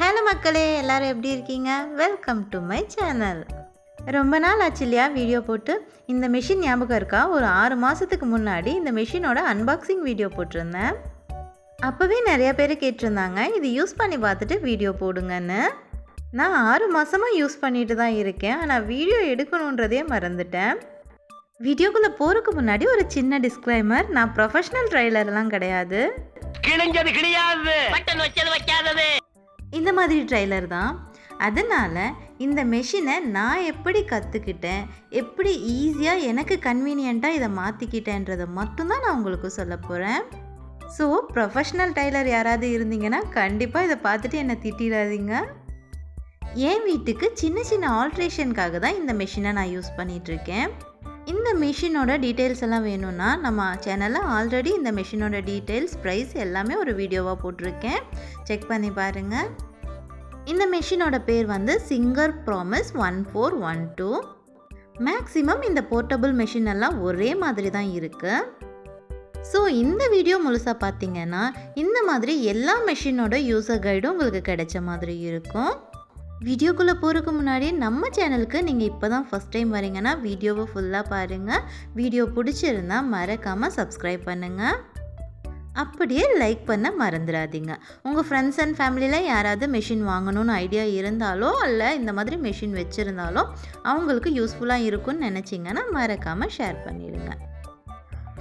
Hello மக்களே எல்லாரும் எப்படி இருக்கீங்க? வெல்கம் டு மை சேனல் ரொம்ப நாள் ஆச்சு இல்லையா வீடியோ போட்டு? இந்த மிஷின் ஞாபகம் இருக்கா? ஒரு ஆறு மாதத்துக்கு முன்னாடி இந்த மிஷினோட அன்பாக்சிங் வீடியோ போட்டிருந்தேன். அப்போவே நிறைய பேர் கேட்டிருந்தாங்க இது யூஸ் பண்ணி பார்த்துட்டு வீடியோ போடுங்கன்னு. நான் ஆறு மாதமாக யூஸ் பண்ணிட்டு தான் இருக்கேன் ஆனால் வீடியோ எடுக்கணுன்றதே மறந்துட்டேன். வீடியோக்குள்ளே போகிறதுக்கு முன்னாடி ஒரு சின்ன டிஸ்க்ளைமர் நான் ப்ரொஃபஷ்னல் ட்ரைலர்லாம் கிடையாது. கிழிஞ்சது வைக்காதது இந்த மாதிரி ட்ரைலர் தான். அதனால் இந்த மெஷினை நான் எப்படி கற்றுக்கிட்டேன் எப்படி ஈஸியாக எனக்கு கன்வீனியண்ட்டாக இதை மாற்றிக்கிட்டேன்றதை மட்டும்தான் நான் உங்களுக்கு சொல்ல போகிறேன் ஸோ ப்ரொஃபஷ்னல் டைலர் யாராவது இருந்தீங்கன்னா கண்டிப்பாக இதை பார்த்துட்டு என்னை திட்டிடாதீங்க. என் வீட்டுக்கு சின்ன சின்ன ஆல்ட்ரேஷனுக்காக தான் இந்த மெஷினை நான் யூஸ் பண்ணிகிட்ருக்கேன் இந்த மிஷினோட டீட்டெயில்ஸ் எல்லாம் வேணும்னா நம்ம சேனலில் ஆல்ரெடி இந்த மிஷினோட டீட்டெயில்ஸ் ப்ரைஸ் எல்லாமே ஒரு வீடியோவாக போட்டிருக்கேன். செக் பண்ணி பாருங்கள் இந்த மிஷினோட பேர் வந்து Singer promise one four one two maximum இந்த போர்ட்டபிள் மிஷின் எல்லாம் ஒரே மாதிரி தான் இருக்குது ஸோ இந்த வீடியோ முழுசாக பார்த்தீங்கன்னா இந்த மாதிரி எல்லா மெஷினோட யூசர் கைடும் உங்களுக்கு கிடைச்ச மாதிரி இருக்கும். வீடியோக்குள்ளே போகிறதுக்கு முன்னாடி நம்ம சேனலுக்கு நீங்கள் இப்போ தான் ஃபஸ்ட் டைம் வரீங்கன்னா வீடியோவை ஃபுல்லாக பாருங்கள் வீடியோ பிடிச்சிருந்தா மறக்காமல் சப்ஸ்கிரைப் பண்ணுங்கள் அப்படியே லைக் பண்ண மறந்துடாதீங்க உங்கள் ஃப்ரெண்ட்ஸ் அண்ட் ஃபேமிலியில் யாராவது மெஷின் வாங்கணும்னு ஐடியா இருந்தாலோ இல்லை இந்த மாதிரி மெஷின் வச்சுருந்தாலோ அவங்களுக்கு யூஸ்ஃபுல்லாக இருக்கும்னு நினச்சிங்கன்னா மறக்காமல் ஷேர் பண்ணிடுங்க.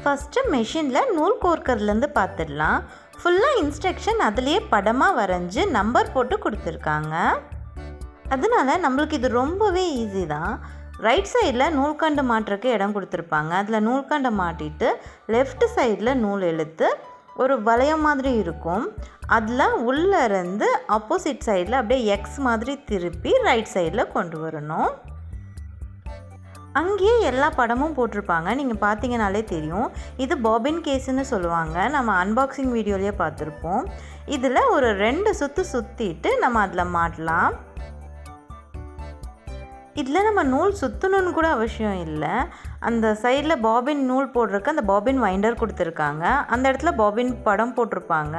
ஃபஸ்ட்டு மெஷினில் நூல் கோர்க்கர்லேருந்து பார்த்துடலாம் ஃபுல்லாக இன்ஸ்ட்ரக்ஷன் அதுலேயே படமாக வரைஞ்சி நம்பர் போட்டு கொடுத்துருக்காங்க. அதனால நம்மளுக்கு இது ரொம்பவே ஈஸி தான். ரைட் சைடில் நூல்கண்டு மாட்டுறக்கு இடம் கொடுத்துருப்பாங்க. அதில் நூல்கண்டை மாட்டிட்டு லெஃப்ட் சைடில் நூல் இழுத்து ஒரு வளையம் மாதிரி இருக்கும். அதில் உள்ளே இருந்து ஆப்போசிட் சைடில் அப்படியே எக்ஸ் மாதிரி திருப்பி ரைட் சைடில் கொண்டு வரணும். அங்கேயே எல்லா படமும் போட்டிருப்பாங்க. நீங்கள் பார்த்தீங்கனாலே தெரியும். இது பாபின் கேஸுன்னு சொல்லுவாங்க. நம்ம அன்பாக்சிங் வீடியோலேயே பார்த்துருப்போம் இதில் ஒரு ரெண்டு சுற்று சுற்றிட்டு நம்ம அதில் மாட்டலாம். இதில் நம்ம நூல் சுற்றணுன்னு கூட அவசியம் இல்லை. அந்த சைடில் பாபின் நூல் போடுறக்கு அந்த பாபின் வைண்டர் கொடுத்துருக்காங்க. அந்த இடத்துல பாபின் படம் போட்டிருப்பாங்க.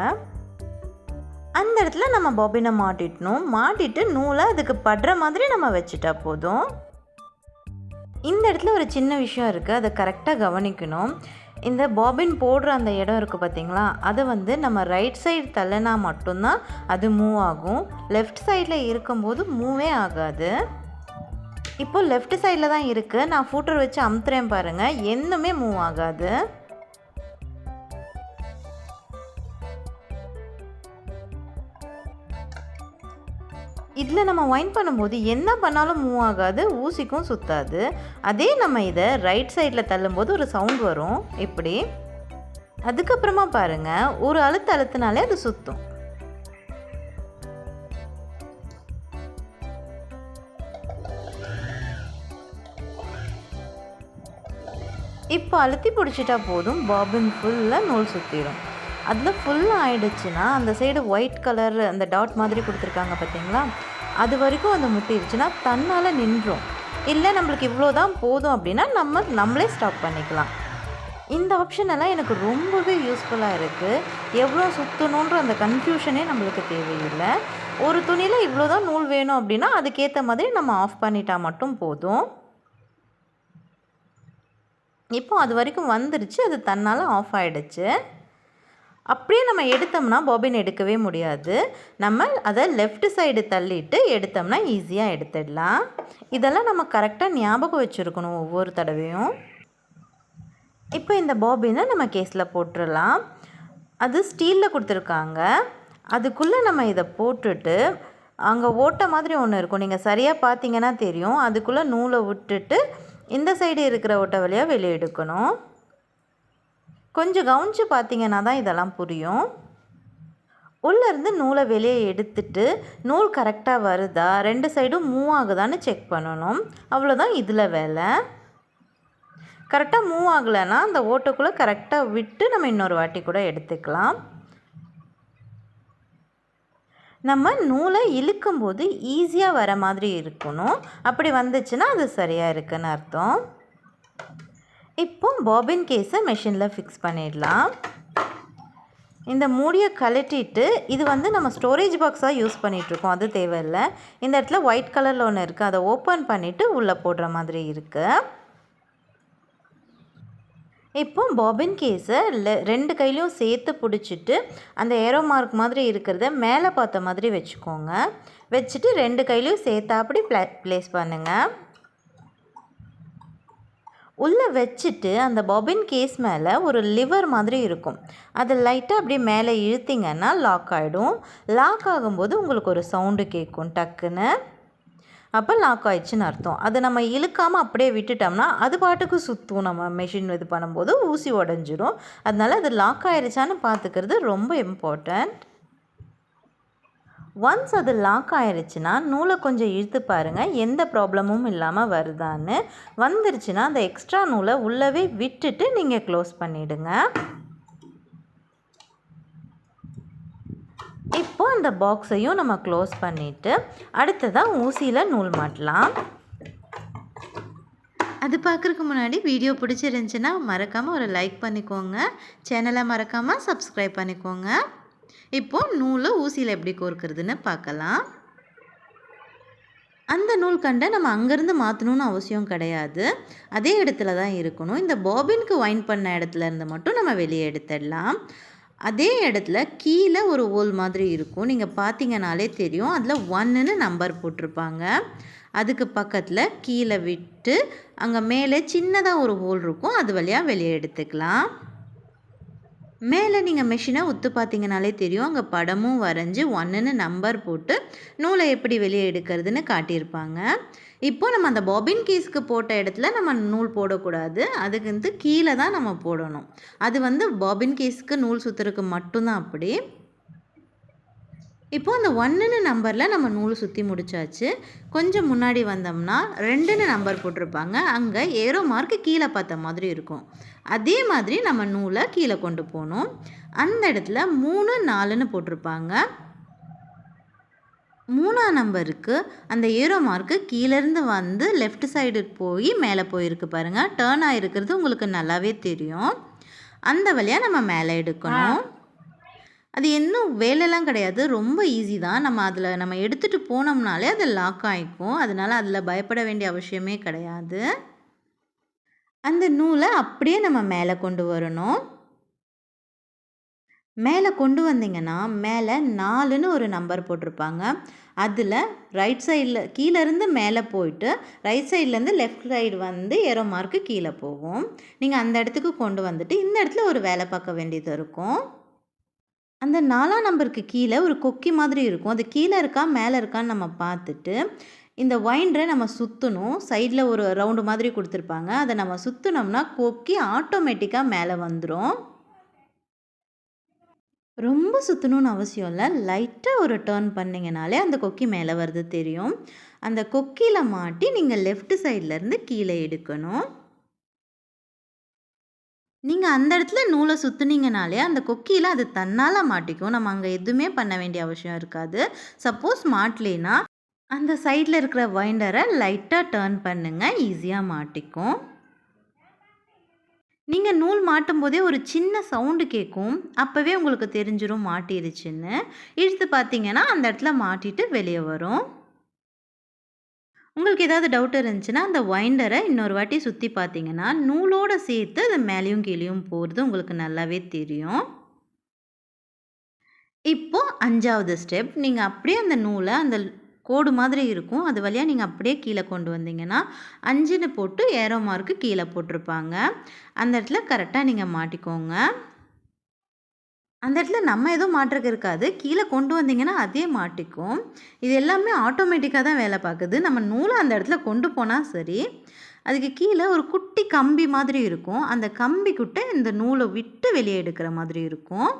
அந்த இடத்துல நம்ம பாபினை மாட்டிட்டணும் மாட்டிட்டு நூலை அதுக்கு படுற மாதிரி நம்ம வச்சுட்டா போதும். இந்த இடத்துல ஒரு சின்ன விஷயம் இருக்குது அதை கரெக்டாக கவனிக்கணும். இந்த பாபின் போடுற அந்த இடம் இருக்குது பார்த்தீங்களா? அதை வந்து நம்ம ரைட் சைடு தள்ளினா மட்டும்தான் அது மூவ் ஆகும். லெஃப்ட் சைடில் இருக்கும்போது மூவே ஆகாது. இப்போ லெஃப்ட் சைடில் தான் இருக்குது நான் ஃபூட்டர் வச்சு அமுத்துறேன் பாருங்கள் எதுவுமே மூவ் ஆகாது. இதில் நம்ம ஒயின் பண்ணும்போது என்ன பண்ணாலும் மூவ் ஆகாது. ஊசிக்கும் சுத்தாது. அதே நம்ம இதை ரைட் சைடில் தள்ளும்போது ஒரு சவுண்ட் வரும். இப்படி அதுக்கப்புறமா பாருங்கள் ஒரு அழுத்து அழுத்துனாலே அது சுற்றும் இப்போ அழுத்தி பிடிச்சிட்டா போதும். பாபின் ஃபுல்லாக நூல் சுற்றிடும் அதில் ஃபுல்லாக ஆயிடுச்சுன்னா அந்த சைடு ஒயிட் கலர் அந்த டாட் மாதிரி கொடுத்துருக்காங்க பார்த்தீங்களா அது வரைக்கும் அந்த முட்டிருச்சுன்னா தன்னால் நின்றும். இல்லை நம்மளுக்கு இவ்வளோ தான் போதும் அப்படின்னா நம்ம நம்மளே ஸ்டாப் பண்ணிக்கலாம். இந்த ஆப்ஷன் எல்லாம் எனக்கு ரொம்பவே யூஸ்ஃபுல்லாக இருக்குது எவ்வளோ சுற்றணுன்ற அந்த கன்ஃபியூஷனே நம்மளுக்கு தேவையில்லை. ஒரு துணியில் இவ்வளோ தான் நூல் வேணும் அப்படின்னா அதுக்கேற்ற மாதிரி நம்ம ஆஃப் பண்ணிட்டா மட்டும் போதும். இப்போ அது வரைக்கும் வந்துருச்சு அது தன்னால் ஆஃப் ஆகிடுச்சு அப்படியே நம்ம எடுத்தோம்னா பாபின் எடுக்கவே முடியாது. நம்ம அதை லெஃப்ட் சைடு தள்ளிட்டு எடுத்தோம்னா ஈஸியாக எடுத்துடலாம். இதெல்லாம் நம்ம கரெக்டாக ஞாபகம் வச்சுருக்கணும் ஒவ்வொரு தடவையும். இப்போ இந்த பாபினை நம்ம கேஸில் போட்டுடலாம். அது ஸ்டீலில் கொடுத்துருக்காங்க. அதுக்குள்ளே நம்ம இதை போட்டுட்டு அங்கே ஓட்ட மாதிரி ஒன்று இருக்கும். நீங்கள் சரியாக பார்த்தீங்கன்னா தெரியும். அதுக்குள்ளே நூலை விட்டுட்டு இந்த சைடு இருக்கிற ஓட்டை வழியாக வெளியே எடுக்கணும். கொஞ்சம் கவனித்து பார்த்தீங்கன்னா தான் இதெல்லாம் புரியும். உள்ளேருந்து நூலை வெளியே எடுத்துட்டு நூல் கரெக்டாக வருதா? ரெண்டு சைடும் மூவ் ஆகுதான்னு செக் பண்ணணும். அவ்வளோதான் இதில் வேலை. கரெக்டாக மூவ் ஆகலைன்னா அந்த ஓட்டுக்குள்ளே கரெக்டாக விட்டு நம்ம இன்னொரு வாட்டி கூட எடுத்துக்கலாம். நம்ம நூலை இழுக்கும்போது ஈஸியாக வர மாதிரி இருக்கணும். அப்படி வந்துச்சுன்னா அது சரியாக இருக்குன்னு அர்த்தம். இப்போ பாபின் கேஸை மெஷினில் ஃபிக்ஸ் பண்ணிடலாம். இந்த மூடியை கழட்டிட்டு இது வந்து நம்ம ஸ்டோரேஜ் பாக்ஸாக யூஸ் பண்ணிகிட்ருக்கோம் அது தேவையில்லை. இந்த இடத்துல ஒயிட் கலரில் ஒன்று இருக்குது அதை ஓப்பன் பண்ணிவிட்டு உள்ளே போடுற மாதிரி இருக்குது இப்போ பாபின் கேஸை ரெண்டு கையிலையும் சேர்த்து பிடிச்சிட்டு அந்த ஏரோ மார்க் மாதிரி இருக்கிறத மேலே பார்த்த மாதிரி வச்சுக்கோங்க. வச்சுட்டு ரெண்டு கையிலையும் சேர்த்தாப்படி ப்ளே ப்ளேஸ் பண்ணுங்கள் உள்ளே வச்சுட்டு அந்த பாபின் கேஸ் மேலே ஒரு லிவர் மாதிரி இருக்கும். அதை லைட்டாக அப்படியே மேலே இழுத்திங்கன்னா லாக் ஆகிடும் லாக் ஆகும்போது உங்களுக்கு ஒரு சவுண்டு கேட்கும் டக்குன்னு. அப்போ லாக் ஆயிடுச்சுன்னு அர்த்தம். அதை நம்ம இழுக்காமல் அப்படியே விட்டுட்டோம்னா அது பாட்டுக்கு சுற்றும் நம்ம மெஷின் இது பண்ணும்போது ஊசி உடஞ்சிரும். அதனால் அது லாக் ஆயிடுச்சான்னு பார்த்துக்கிறது ரொம்ப இம்பார்ட்டண்ட் ஒன்ஸ் அது லாக் ஆயிடுச்சுன்னா நூலை கொஞ்சம் இழுத்து பாருங்கள் எந்த ப்ராப்ளமும் இல்லாமல் வருதான்னு. வந்துருச்சுன்னா அந்த எக்ஸ்ட்ரா நூலை உள்ளவே விட்டுட்டு நீங்கள் க்ளோஸ் பண்ணிவிடுங்க இப்போ அந்த பாக்ஸையும் நம்ம க்ளோஸ் பண்ணிவிட்டு அடுத்ததாக ஊசியில் நூல் மாட்டலாம். அது பார்க்குறதுக்கு முன்னாடி வீடியோ பிடிச்சிருந்துச்சின்னா மறக்காமல் ஒரு லைக் பண்ணிக்கோங்க. சேனலை மறக்காமல் சப்ஸ்கிரைப் பண்ணிக்கோங்க. இப்போது நூலை ஊசியில் எப்படி கோர்க்கிறதுன்னு பார்க்கலாம். அந்த நூல் கண்டை நம்ம அங்கேருந்து மாற்றணும்னு அவசியம் கிடையாது. அதே இடத்துல தான் இருக்கணும். இந்த பாபினுக்கு வைன் பண்ண இடத்துல இருந்து மட்டும் நம்ம வெளியே எடுத்துடலாம். அதே இடத்துல கீழே ஒரு ஹோல் மாதிரி இருக்கும். நீங்கள் பார்த்தீங்கனாலே தெரியும். அதில் ஒன்றுன்னு நம்பர் போட்டிருப்பாங்க. அதுக்கு பக்கத்தில் கீழே விட்டு அங்கே மேலே சின்னதாக ஒரு ஹோல் இருக்கும். அது வழியாக வெளியே எடுத்துக்கலாம். மேலே நீங்கள் மிஷினை ஒத்து பார்த்தீங்கனாலே தெரியும். அங்கே படமும் வரைஞ்சி ஒன்றுன்னு நம்பர் போட்டு நூலை எப்படி வெளியே எடுக்கிறதுன்னு காட்டியிருப்பாங்க. இப்போ நம்ம அந்த பாபின் கேஸ்க்கு போட்ட இடத்துல நம்ம நூல் போடக்கூடாது. அதுக்கு வந்து கீழே தான் நம்ம போடணும். அது வந்து பாபின் கேஸ்க்கு நூல் சுற்றுறதுக்கு மட்டும்தான் அப்படி. இப்போ அந்த ஒன்றுன்னு நம்பரில் நம்ம நூல் சுற்றி முடிச்சாச்சு. கொஞ்சம் முன்னாடி வந்தோம்னா ரெண்டுன்னு நம்பர் போட்டிருப்பாங்க. அங்கே ஏரோ மார்க்கு கீழே பார்த்த மாதிரி இருக்கும். அதே மாதிரி நம்ம நூலை கீழே கொண்டு போகணும். அந்த இடத்துல மூணு நாலுன்னு போட்டிருப்பாங்க. மூணாம் நம்பருக்கு அந்த ஏரோ மார்க்கு கீழேருந்து வந்து லெஃப்ட் சைடு போய் மேலே போயிருக்கு பாருங்கள் டேர்ன் ஆகிருக்கிறது உங்களுக்கு நல்லாவே தெரியும். அந்த வழியாக நம்ம மேலே எடுக்கணும். அது இன்னும் வேலைலாம் கிடையாது. ரொம்ப ஈஸி தான். நம்ம அதில் நம்ம எடுத்துகிட்டு போனோம்னாலே அது லாக் ஆகிக்கும் அதனால் அதில் பயப்பட வேண்டிய அவசியமே கிடையாது. அந்த நூலை அப்படியே நம்ம மேலே கொண்டு வரணும். மேலே கொண்டு வந்தீங்கன்னா மேலே நாலுன்னு ஒரு நம்பர் போட்டிருப்பாங்க. அதில் ரைட் சைடில் கீழேருந்து மேலே போயிட்டு ரைட் சைட்லேருந்து லெஃப்ட் சைடு வந்து ஏரோ மார்க்கு கீழே போகும். நீங்கள் அந்த இடத்துக்கு கொண்டு வந்துட்டு இந்த இடத்துல ஒரு வேலை பார்க்க வேண்டியது இருக்கும். அந்த நாலாம் நம்பருக்கு கீழே ஒரு கொக்கி மாதிரி இருக்கும். அது கீழே இருக்கா மேலே இருக்கான்னு நம்ம பார்த்துட்டு இந்த ஒயின்றை நம்ம சுற்றணும் சைடில் ஒரு ரவுண்டு மாதிரி கொடுத்துருப்பாங்க. அதை நம்ம சுற்றினோம்னா கொக்கி ஆட்டோமேட்டிக்காக மேலே வந்துடும் ரொம்ப சுற்றணும்னு அவசியம் இல்லை. லைட்டாக ஒரு டேர்ன் பண்ணிங்கனாலே அந்த கொக்கி மேலே வருது தெரியும். அந்த கொக்கியில் மாட்டி நீங்கள் லெஃப்ட் சைட்லேருந்து கீழே எடுக்கணும். நீங்கள் அந்த இடத்துல நூலை சுற்றுனீங்கனாலே அந்த கொக்கியில் அது தன்னால் மாட்டிக்கும். நம்ம அங்கே எதுவுமே பண்ண வேண்டிய அவசியம் இருக்காது. சப்போஸ் மாட்டலேனா அந்த சைடில் இருக்கிற வைண்டரை லைட்டாக டேர்ன் பண்ணுங்கள் ஈஸியாக மாட்டிக்கும். நீங்கள் நூல் மாட்டும் போதே ஒரு சின்ன சவுண்டு கேட்கும் அப்போவே உங்களுக்கு தெரிஞ்சிடும் மாட்டிருச்சுன்னு. இழுத்து பார்த்தீங்கன்னா அந்த இடத்துல மாட்டிட்டு வெளியே வரும். உங்களுக்கு ஏதாவது டவுட் இருந்துச்சுன்னா அந்த வைண்டரை இன்னொரு வாட்டி சுற்றி பார்த்தீங்கன்னா நூலோடு சேர்த்து அது மேலேயும் கீழேயும் போகிறது உங்களுக்கு நல்லாவே தெரியும். இப்போது அஞ்சாவது ஸ்டெப் நீங்கள் அப்படியே அந்த நூலை அந்த கோடு மாதிரி இருக்கும். அது வழியாக நீங்கள் அப்படியே கீழே கொண்டு வந்தீங்கன்னா அஞ்சுன்னு போட்டு ஏரோ மார்க்கு கீழே போட்டிருப்பாங்க. அந்த இடத்துல கரெக்டாக நீங்கள் மாட்டிக்கோங்க. அந்த இடத்துல நம்ம எதுவும் மாற்றுக்கு இருக்காது. கீழே கொண்டு வந்தீங்கன்னா அதே மாட்டிக்கும். இது எல்லாமே ஆட்டோமேட்டிக்காக தான் வேலை பார்க்குது. நம்ம நூலை அந்த இடத்துல கொண்டு போனால் சரி அதுக்கு கீழே ஒரு குட்டி கம்பி மாதிரி இருக்கும். அந்த கம்பிக்கிட்ட இந்த நூலை விட்டு வெளியே எடுக்கிற மாதிரி இருக்கும்.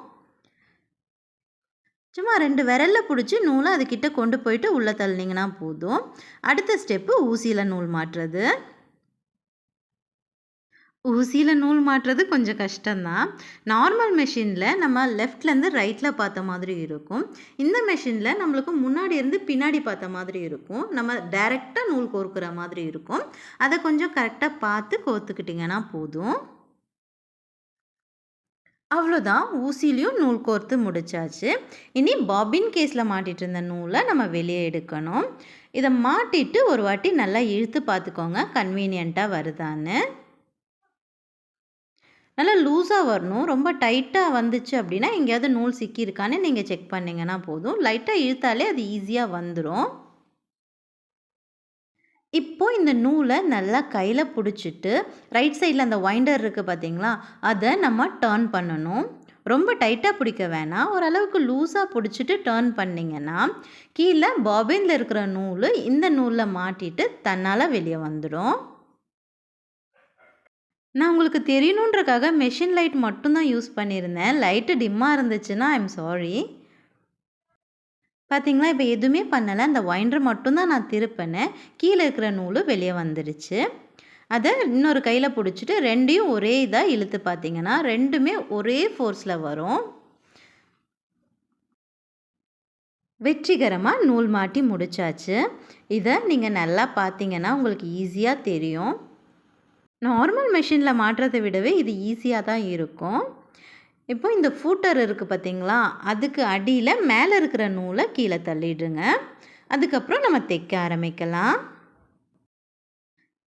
சும்மா ரெண்டு விரலில் பிடிச்சி நூலை அதுக்கிட்ட கொண்டு போயிட்டு உள்ளே தள்ளினீங்கன்னா போதும். அடுத்த ஸ்டெப்பு ஊசியில் நூல் மாட்டுறது. ஊசியில் நூல் மாட்டுறது கொஞ்சம் கஷ்டம்தான். நார்மல் மெஷினில் நம்ம லெஃப்ட்லேருந்து ரைட்டில் பார்த்த மாதிரி இருக்கும். இந்த மெஷினில் நம்மளுக்கு முன்னாடி இருந்து பின்னாடி பார்த்த மாதிரி இருக்கும். நம்ம டைரெக்டாக நூல் கோர்க்குற மாதிரி இருக்கும். அதை கொஞ்சம் கரெக்டாக பார்த்து கோர்த்துக்கிட்டிங்கன்னா போதும். அவ்வளோதான். ஊசிலையும் நூல் கோர்த்து முடிச்சாச்சு. இனி பாபின் கேஸில் மாட்டிகிட்டு இருந்த நூலை நம்ம வெளியே எடுக்கணும். இதை மாட்டிட்டு ஒரு வாட்டி நல்லா இழுத்து பார்த்துக்கோங்க. கன்வீனியண்ட்டாக வருதான்னு. நல்லா லூஸாக வரணும். ரொம்ப டைட்டாக வந்துச்சு அப்படின்னா எங்கேயாவது நூல் சிக்கியிருக்கான்னு நீங்கள் செக் பண்ணிங்கன்னா போதும். லைட்டாக இழுத்தாலே அது ஈஸியாக வந்துடும் இப்போ இந்த நூலை நல்லா கையில் பிடிச்சிட்டு ரைட் சைடில் அந்த வைண்டர் இருக்குது பார்த்தீங்களா அதை நம்ம டேர்ன் பண்ணணும். ரொம்ப டைட்டாக பிடிக்க வேணாம். ஓரளவுக்கு லூஸாக பிடிச்சிட்டு டேர்ன் பண்ணிங்கன்னா கீழே பாபினில் இருக்கிற நூல் இந்த நூலில் மாட்டிட்டு தன்னால் வெளியே வந்துடும். நான் உங்களுக்கு தெரியணுன்றக்காக மெஷின் லைட் மட்டும்தான் யூஸ் பண்ணியிருந்தேன். லைட்டு டிம்மாக இருந்துச்சுன்னா ஐம் சாரி பார்த்தீங்களா இப்போ எதுவுமே பண்ணலை. அந்த வைண்டர் மட்டும்தான் நான் திருப்பினேன். கீழே இருக்கிற நூலும் வெளியே வந்துடுச்சு அதை இன்னொரு கையில் பிடிச்சிட்டு ரெண்டையும் ஒரே இதாக இழுத்து பார்த்தீங்கன்னா ரெண்டுமே ஒரே ஃபோர்ஸில் வரும். வெற்றிகரமாக நூல் மாட்டி முடிச்சாச்சு. இதை நீங்கள் நல்லா பார்த்தீங்கன்னா உங்களுக்கு ஈஸியாக தெரியும். நார்மல் மெஷினில் மாட்டுறதை விடவே இது ஈஸியாக தான் இருக்கும். இப்போ இந்த ஃபூட்டர் இருக்குது பார்த்தீங்களா? அதுக்கு அடியில் மேலே இருக்கிற நூலை கீழே தள்ளிடுங்க. அதுக்கப்புறம் நம்ம தைக்க ஆரம்பிக்கலாம்.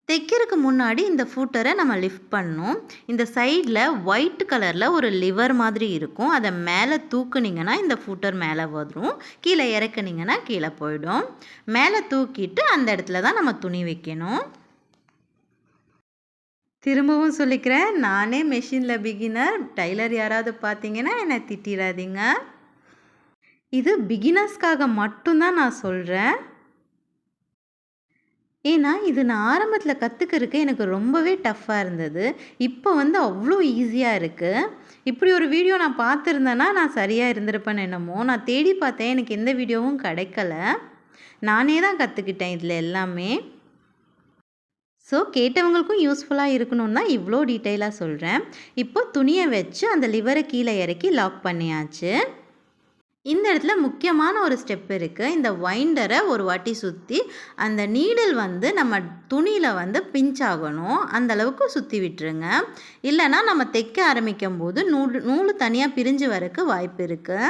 தைக்கிறதுக்கு முன்னாடி இந்த ஃபூட்டரை நம்ம லிஃப்ட் பண்ணணும். இந்த சைடில் ஒயிட் கலரில் ஒரு லிவர் மாதிரி இருக்கும். அதை மேலே தூக்குனீங்கன்னா இந்த ஃபூட்டர் மேலே வரும். கீழே இறக்குனீங்கன்னா கீழே போயிடும். மேலே தூக்கிட்டு அந்த இடத்துல தான் நம்ம துணி வைக்கணும். திரும்பவும் சொல்லிக்கிறேன். நானே மெஷினில் பிகினர் டைலர் யாராவது பார்த்தீங்கன்னா என்னை திட்டிடாதீங்க இது பிகினர்ஸ்க்காக மட்டும்தான் நான் சொல்கிறேன் ஏன்னா இது நான் ஆரம்பத்தில் கற்றுக்கிறதுக்கு எனக்கு ரொம்பவே டஃப்பாக இருந்தது. இப்போ வந்து அவ்வளோ ஈஸியாக இருக்குது இப்படி ஒரு வீடியோ நான் பார்த்துருந்தேன்னா நான் சரியாக இருந்திருப்பேன்னு என்னமோ. நான் தேடி பார்த்தேன். எனக்கு எந்த வீடியோவும் கிடைக்கல. நானே தான் கற்றுக்கிட்டேன் இதில் எல்லாமே. ஸோ கேட்டவங்களுக்கும் யூஸ்ஃபுல்லாக இருக்கணும்னு தான் இவ்வளோ டீட்டெயிலாக சொல்கிறேன் இப்போ துணியை வச்சு அந்த லிவரை கீழே இறக்கி லாக் பண்ணியாச்சு. இந்த இடத்துல முக்கியமான ஒரு ஸ்டெப் இருக்குது இந்த வைண்டரை ஒரு வாட்டி சுற்றி அந்த நீடில் வந்து நம்ம துணியில் வந்து பிஞ்ச் ஆகணும். அந்த அளவுக்கு சுற்றி விட்டுருங்க. இல்லைன்னா நம்ம தைக்க ஆரம்பிக்கும் போது நூல் நூல் தனியாக பிரிஞ்சு வரக்கு வாய்ப்பு இருக்குது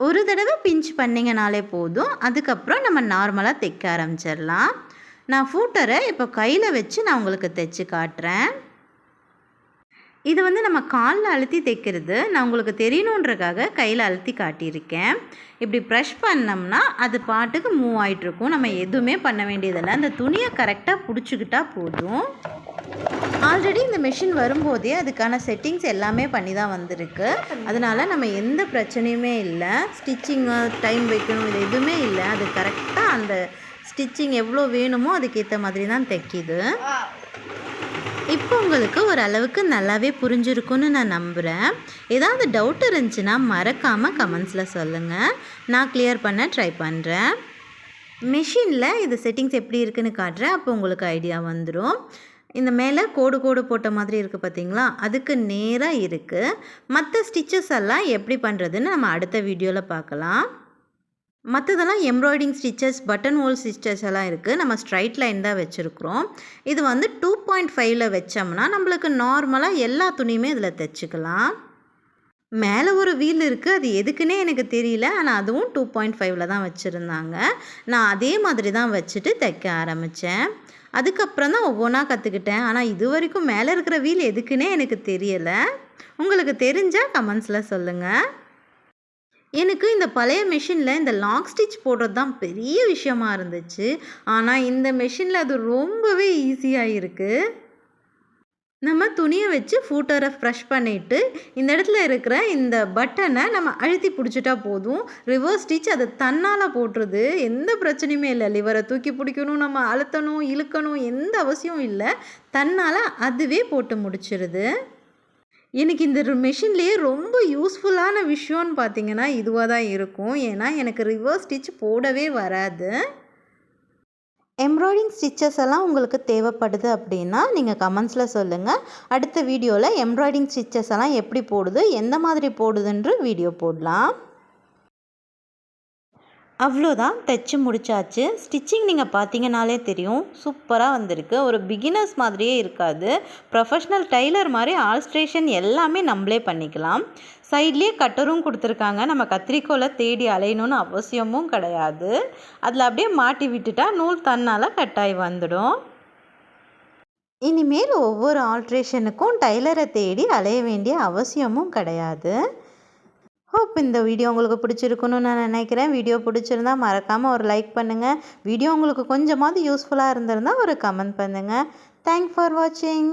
ஒரு தடவை பிஞ்ச் பண்ணிங்கனாலே போதும். அதுக்கப்புறம் நம்ம நார்மலாக தைக்க ஆரம்பிச்சிடலாம். நான் ஃபூட்டரை இப்போ கையில் வச்சு நான் உங்களுக்கு தைச்சி காட்டுறேன். இது வந்து நம்ம காலில் அழுத்தி தைக்கிறது. நான் உங்களுக்கு தெரியணுன்றக்காக கையில் அழுத்தி காட்டியிருக்கேன். இப்படி ப்ரெஷ் பண்ணோம்னா அது பாட்டுக்கு மூவ் ஆகிட்டுருக்கும் நம்ம எதுவுமே பண்ண வேண்டியதில்லை. அந்த துணியை கரெக்டாக பிடிச்சிக்கிட்டா போதும். ஆல்ரெடி இந்த மிஷின் வரும்போதே அதுக்கான செட்டிங்ஸ் எல்லாமே பண்ணி தான் வந்திருக்கு. அதனால் நம்ம எந்த பிரச்சனையுமே இல்லை. ஸ்டிச்சிங்கு டைம் வைக்கணும் இது எதுவுமே இல்லை. அது கரெக்டாக அந்த ஸ்டிச்சிங் எவ்வளோ வேணுமோ அதுக்கேற்ற மாதிரி தான் தைக்கிது. இப்போ உங்களுக்கு ஓரளவுக்கு நல்லாவே புரிஞ்சிருக்குன்னு நான் நம்புகிறேன் ஏதாவது டவுட் இருந்துச்சுன்னா மறக்காமல் கமெண்ட்ஸில் சொல்லுங்கள் நான் கிளியர் பண்ண ட்ரை பண்ணுறேன் மிஷினில் இது செட்டிங்ஸ் எப்படி இருக்குன்னு காட்டுறேன். அப்போ உங்களுக்கு ஐடியா வந்துடும் இந்த மேலே கோடு கோடு போட்ட மாதிரி இருக்குது பார்த்தீங்களா? அதுக்கு நேராக இருக்குது மற்ற ஸ்டிச்சஸ் எல்லாம் எப்படி பண்ணுறதுன்னு நம்ம அடுத்த வீடியோவில் பார்க்கலாம். மற்றதெல்லாம் embroidering stitches button hole stitches எல்லாம் இருக்குது நம்ம ஸ்ட்ரைட் லைன் தான் வச்சுருக்குறோம். இது வந்து டூ பாயிண்ட் ஃபைவ்ல வச்சோம்னா நம்மளுக்கு நார்மலாக எல்லா துணியுமே இதில் தைச்சிக்கலாம். மேலே ஒரு வீல் இருக்குது அது எதுக்குன்னே எனக்கு தெரியல. ஆனால் அதுவும் டூ பாயிண்ட் ஃபைவ்ல தான் வச்சுருந்தாங்க. நான் அதே மாதிரி தான் வச்சுட்டு தைக்க ஆரம்பித்தேன் அதுக்கப்புறம் தான் ஒவ்வொன்றா கற்றுக்கிட்டேன் ஆனால் இது வரைக்கும் மேலே இருக்கிற வீல் எதுக்குன்னே எனக்கு தெரியலை. உங்களுக்கு தெரிஞ்சால் கமெண்ட்ஸில் சொல்லுங்கள் எனக்கு இந்த பழைய மிஷினில் இந்த லாங் ஸ்டிச் போடுறது தான் பெரிய விஷயமா இருந்துச்சு. ஆனால் இந்த மிஷினில் அது ரொம்பவே ஈஸியாக இருக்குது நம்ம துணியை வச்சு ஃபூட்டரை ஃப்ரெஷ் பண்ணிவிட்டு இந்த இடத்துல இருக்கிற இந்த பட்டனை நம்ம அழுத்தி பிடிச்சிட்டா போதும். ரிவர்ஸ் ஸ்டிச் அது தன்னால் போட்டுருது. எந்த பிரச்சனையுமே இல்லை. லிவரை தூக்கி பிடிக்கணும் நம்ம அழுத்தணும் இழுக்கணும் எந்த அவசியம் இல்லை. தன்னால் அதுவே போட்டு முடிச்சிருது. எனக்கு இந்த மிஷின்லேயே ரொம்ப யூஸ்ஃபுல்லான விஷயம்னு பார்த்தீங்கன்னா இதுவாக தான் இருக்கும். ஏன்னா எனக்கு ரிவர்ஸ் ஸ்டிச் போடவே வராது. எம்ப்ராய்டிங் ஸ்டிச்சஸ் எல்லாம் உங்களுக்கு தேவைப்படுது அப்படின்னா நீங்கள் கமெண்ட்ஸில் சொல்லுங்கள் அடுத்த வீடியோவில் எம்ப்ராய்டிங் ஸ்டிச்சஸ் எல்லாம் எப்படி போடுது எந்த மாதிரி போடுதுன்ற வீடியோ போடலாம். அவ்வளோதான் தைச்சு முடிச்சாச்சு. ஸ்டிச்சிங் நீங்கள் பார்த்தீங்கனாலே தெரியும். சூப்பராக வந்திருக்கு. ஒரு பிகினர்ஸ் மாதிரியே இருக்காது. ப்ரொஃபஷ்னல் டைலர் மாதிரி ஆல்ஸ்ட்ரேஷன் எல்லாமே நம்மளே பண்ணிக்கலாம். சைட்லேயே கட்டரும் கொடுத்துருக்காங்க. நம்ம கத்திரிக்கோலை தேடி அலையணும்னு அவசியமும் கிடையாது. அதில் அப்படியே மாட்டி விட்டுட்டா நூல் தன்னால் கட்டாயி வந்துடும். இனிமேல் ஒவ்வொரு ஆல்ட்ரேஷனுக்கும் டைலரை தேடி அலைய வேண்டிய அவசியமும் கிடையாது. ஹோப் இந்த வீடியோ உங்களுக்கு பிடிச்சிருக்குன்னு நான் நினைக்கிறேன். வீடியோ பிடிச்சிருந்தா மறக்காமல் ஒரு லைக் பண்ணுங்கள் வீடியோ உங்களுக்கு கொஞ்சமாவது யூஸ்ஃபுல்லாக இருந்திருந்தால் ஒரு கமெண்ட் பண்ணுங்கள் தேங்க் ஃபார் வாட்சிங்